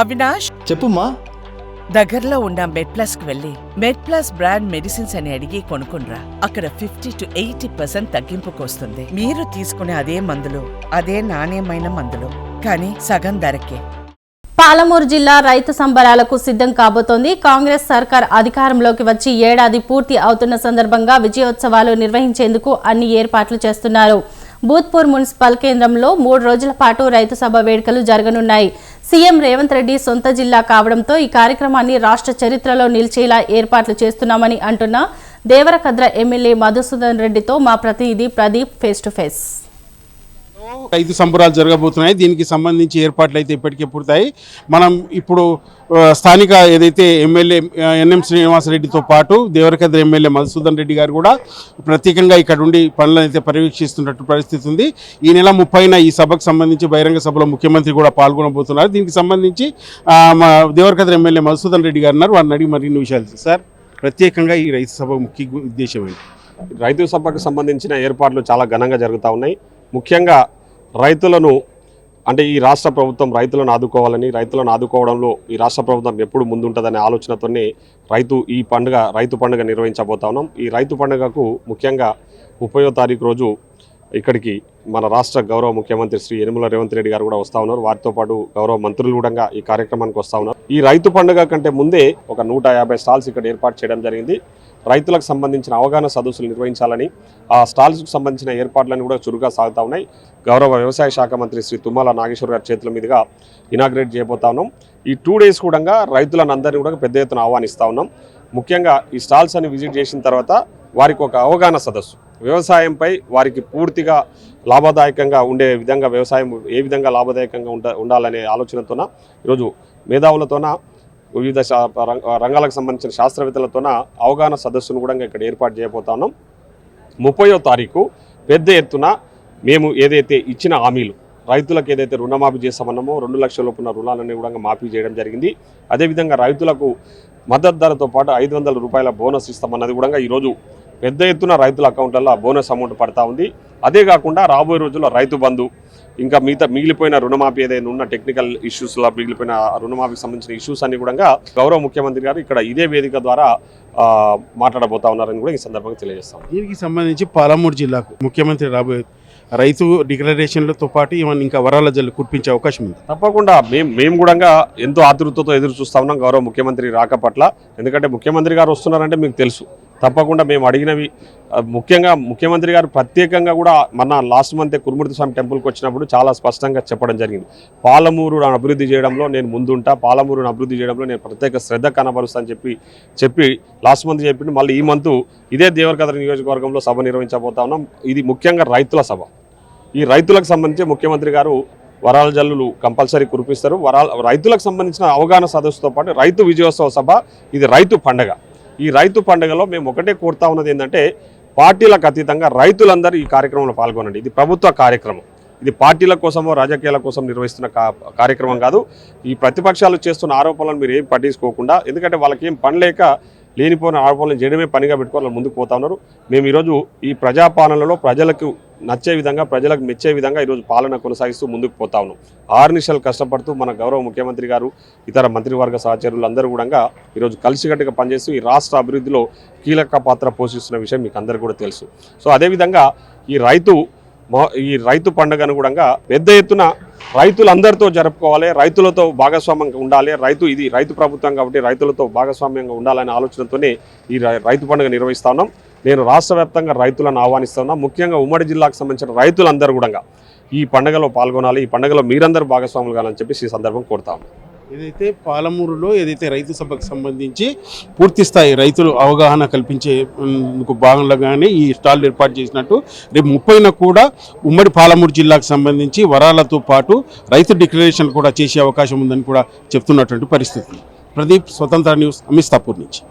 అవినాష్? చెప్పుమా దగ్గరలో ఉన్న మెడ్ ప్లస్కు వెళ్ళి మెడ్ ప్లస్ బ్రాండ్ మెడిసిన్స్ అని అడిగి కొనుక్కునరా అక్కడ ఫిఫ్టీ టు ఎయిటీ పర్సెంట్ తగ్గింపుకు వస్తుంది మీరు తీసుకునే అదే మందులు అదే నాణ్యమైన మందులు. కానీ సగం ధరకే. పాలమూరు జిల్లా రైతు సంబరాలకు సిద్ధం కాబోతోంది. కాంగ్రెస్ సర్కార్ అధికారంలోకి వచ్చి ఏడాది పూర్తి అవుతున్న సందర్భంగా విజయోత్సవాలు నిర్వహించేందుకు అన్ని ఏర్పాట్లు చేస్తున్నారు. భూత్పూర్ మున్సిపల్ కేంద్రంలో మూడు రోజుల పాటు రైతు సభ వేడుకలు జరగనున్నాయి. సీఎం రేవంత్ రెడ్డి సొంత జిల్లా కావడంతో ఈ కార్యక్రమాన్ని రాష్ట్ర చరిత్రలో నిలిచేలా ఏర్పాట్లు చేస్తున్నామని అంటున్న దేవరకద్ర ఎమ్మెల్యే మధుసూదన్ రెడ్డితో మా ప్రతినిధి ప్రదీప్ ఫేస్ టు ఫేస్ రైతు సంబరాలు జరగబోతున్నాయి. దీనికి సంబంధించి ఏర్పాట్లు అయితే ఇప్పటికే పూర్తాయి మనం ఇప్పుడు స్థానిక ఏదైతే ఎమ్మెల్యే ఎన్ఎం శ్రీనివాసరెడ్డితో పాటు దేవరకద్ర ఎమ్మెల్యే మధుసూదన్ రెడ్డి గారు కూడా ప్రత్యేకంగా ఇక్కడ ఉండి పనులను అయితే పర్యవేక్షిస్తున్నట్టు పరిస్థితి ఉంది. ఈ నెల ముప్పైన ఈ సభకు సంబంధించి బహిరంగ సభలో ముఖ్యమంత్రి కూడా పాల్గొనబోతున్నారు. దీనికి సంబంధించి మా దేవరకద్ర ఎమ్మెల్యే మధుసూదన్ రెడ్డి గారు ఉన్నారు. వారిని అడిగి మరిన్ని విషయాలు సార్ ప్రత్యేకంగా ఈ రైతు సభ ముఖ్య ఉద్దేశం ఏంటి? రైతు సభకు సంబంధించిన ఏర్పాట్లు చాలా ఘనంగా జరుగుతూ ఉన్నాయి. ముఖ్యంగా రైతులను అంటే ఈ రాష్ట్ర ప్రభుత్వం రైతులను ఆదుకోవాలని రైతులను ఆదుకోవడంలో ఈ రాష్ట్ర ప్రభుత్వం ఎప్పుడు ముందుంటుందనే ఆలోచనతోనే రైతు ఈ పండుగ రైతు పండుగ నిర్వహించబోతా ఉన్నాం. ఈ రైతు పండుగకు ముఖ్యంగా ముప్పయో తారీఖు రోజు ఇక్కడికి మన రాష్ట్ర గౌరవ ముఖ్యమంత్రి శ్రీ యనుమల రేవంత్ రెడ్డి గారు కూడా వస్తూ ఉన్నారు. వారితో పాటు గౌరవ మంత్రులు కూడా ఈ కార్యక్రమానికి వస్తూ ఉన్నారు. ఈ రైతు పండుగ కంటే ముందే ఒక నూట యాభై స్టాల్స్ ఇక్కడ ఏర్పాటు చేయడం జరిగింది. రైతులకు సంబంధించిన అవగాహన సదస్సులు నిర్వహించాలని ఆ స్టాల్స్కు సంబంధించిన ఏర్పాట్లన్నీ కూడా చురుగ్గా సాగుతా ఉన్నాయి. గౌరవ వ్యవసాయ శాఖ మంత్రి శ్రీ తుమ్మల నాగేశ్వర్ గారి చేతుల మీదుగా ఇనాగ్రేట్ చేయబోతా ఉన్నాం. ఈ టూ డేస్ కూడా రైతులను అందరినీ కూడా పెద్ద ఎత్తున ఆహ్వానిస్తూ ఉన్నాం. ముఖ్యంగా ఈ స్టాల్స్ అని విజిట్ చేసిన తర్వాత వారికి ఒక అవగాహన సదస్సు. వ్యవసాయంపై వారికి పూర్తిగా లాభదాయకంగా ఉండే విధంగా వ్యవసాయం ఏ విధంగా లాభదాయకంగా ఉండ ఉండాలనే ఆలోచనతోన ఈరోజు మేధావులతోన వివిధ రంగ- రంగాలకు సంబంధించిన శాస్త్రవేత్తలతోన అవగాహన సదస్సును కూడా ఇక్కడ ఏర్పాటు చేయబోతున్నాం ముప్పయో తారీఖు పెద్ద ఎత్తున మేము ఏదైతే ఇచ్చిన హామీలు రైతులకు ఏదైతే రుణమాఫీ చేస్తామన్నామో రెండు లక్షల లోపున రుణాలన్నీ కూడా మాఫీ చేయడం జరిగింది. అదేవిధంగా రైతులకు మద్దతు ధరతో పాటు ఐదు వందల రూపాయల బోనస్ ఇస్తామన్నది కూడా ఈరోజు పెద్ద ఎత్తున రైతుల అకౌంట్లలో బోనస్ అమౌంట్ పడతా ఉంది. అదే కాకుండా రాబోయే రోజుల్లో రైతు బంధు ఇంకా మిగతా మిగిలిపోయిన రుణమాఫీ ఏదైనా ఉన్న టెక్నికల్ ఇష్యూస్లో మిగిలిపోయిన రుణమాఫీకి సంబంధించిన ఇష్యూస్ అన్ని కూడా గౌరవ ముఖ్యమంత్రి గారు ఇక్కడ ఇదే వేదిక ద్వారా మాట్లాడబోతా ఉన్నారని కూడా ఈ సందర్భంగా తెలియజేస్తాం. దీనికి సంబంధించి పాలమూరు జిల్లాకు ముఖ్యమంత్రి రాబోయే రైతు డిక్లరేషన్లతో పాటు ఏమన్నా ఇంకా వరాల జల్లు కురిపించే అవకాశం ఉంది. తప్పకుండా మేము మేము కూడా ఎంతో ఆతృతతో ఎదురు చూస్తా ఉన్నాం గౌరవ ముఖ్యమంత్రి రాక పట్ల. ఎందుకంటే ముఖ్యమంత్రి గారు వస్తున్నారంటే మీకు తెలుసు. తప్పకుండా మేము అడిగినవి ముఖ్యంగా ముఖ్యమంత్రి గారు ప్రత్యేకంగా కూడా మన లాస్ట్ మంత్ కురుమూర్తి స్వామి టెంపుల్కి వచ్చినప్పుడు చాలా స్పష్టంగా చెప్పడం జరిగింది. పాలమూరు అభివృద్ధి చేయడంలో నేను ముందుంటా పాలమూరును అభివృద్ధి చేయడంలో నేను ప్రత్యేక శ్రద్ధ కనబరుస్తాను అని చెప్పి చెప్పి లాస్ట్ మంత్ చెప్పిండు. మళ్ళీ ఈ మంత్ ఇదే దేవరకద్ర నియోజకవర్గంలో సభ నిర్వహించబోతా ఉన్నాం. ఇది ముఖ్యంగా రైతుల సభ. ఈ రైతులకు సంబంధించి ముఖ్యమంత్రి గారు వరాల జల్లులు కంపల్సరీ కురిపిస్తారు. వరాల రైతులకు సంబంధించిన అవగాహన సదస్సుతో పాటు రైతు విజయోత్సవ సభ ఇది రైతు పండగ. ఈ రైతు పండుగలో మేము ఒకటే కోరుతా ఉన్నది ఏంటంటే పార్టీలకు అతీతంగా రైతులందరూ ఈ కార్యక్రమంలో పాల్గొనండి. ఇది ప్రభుత్వ కార్యక్రమం. ఇది పార్టీల కోసమో రాజకీయాల కోసం నిర్వహిస్తున్న కా- కార్యక్రమం కాదు. ఈ ప్రతిపక్షాలు చేస్తున్న ఆరోపణలను మీరు ఏం పట్టించుకోకుండా ఎందుకంటే వాళ్ళకి ఏం పని లేక లేనిపోయిన ఆరోపణలు చేయడమే పనిగా పెట్టుకోవాలని ముందుకు పోతా ఉన్నారు. మేము ఈరోజు ఈ ప్రజాపాలనలో ప్రజలకు నచ్చే విధంగా ప్రజలకు మెచ్చే విధంగా ఈరోజు పాలన కొనసాగిస్తూ ముందుకు పోతా ఉన్నాం. ఆరు నిమిషాలు కష్టపడుతూ మన గౌరవ ముఖ్యమంత్రి గారు ఇతర మంత్రివర్గ సహచరులు అందరూ కూడా ఈరోజు కలిసికట్టుగా పనిచేస్తూ ఈ రాష్ట్ర అభివృద్ధిలో కీలక పాత్ర పోషిస్తున్న విషయం మీకు అందరికీ కూడా తెలుసు. సో అదేవిధంగా ఈ రైతు ఈ రైతు పండుగను కూడా పెద్ద ఎత్తున రైతులందరితో జరుపుకోవాలి రైతులతో భాగస్వామ్యంగా ఉండాలి. రైతు ఇది రైతు ప్రభుత్వం కాబట్టి రైతులతో భాగస్వామ్యంగా ఉండాలనే ఆలోచనతోనే ఈ రైతు పండుగ నిర్వహిస్తా ఉన్నాం. నేను రాష్ట్ర వ్యాప్తంగా రైతులను ఆహ్వానిస్తున్నా ముఖ్యంగా ఉమ్మడి జిల్లాకు సంబంధించిన రైతులందరూ కూడా ఈ పండుగలో పాల్గొనాలి ఈ పండుగలో మీరందరూ భాగస్వాములు కావాలని చెప్పేసి ఈ సందర్భం కోరుతాము ఏదైతే పాలమూరులో ఏదైతే రైతు సభకు సంబంధించి పూర్తి స్థాయి రైతులు అవగాహన కల్పించే భాగంలోగానే ఈ స్టాల్ ఏర్పాటు చేసినట్టు రేపు ముప్పైన కూడా ఉమ్మడి పాలమూరు జిల్లాకు సంబంధించి వరాలతో పాటు రైతు డిక్లరేషన్ కూడా చేసే అవకాశం ఉందని కూడా చెప్తున్నటువంటి పరిస్థితి. ప్రదీప్ స్వతంత్ర న్యూస్ అమిస్తాపూర్ నుంచి.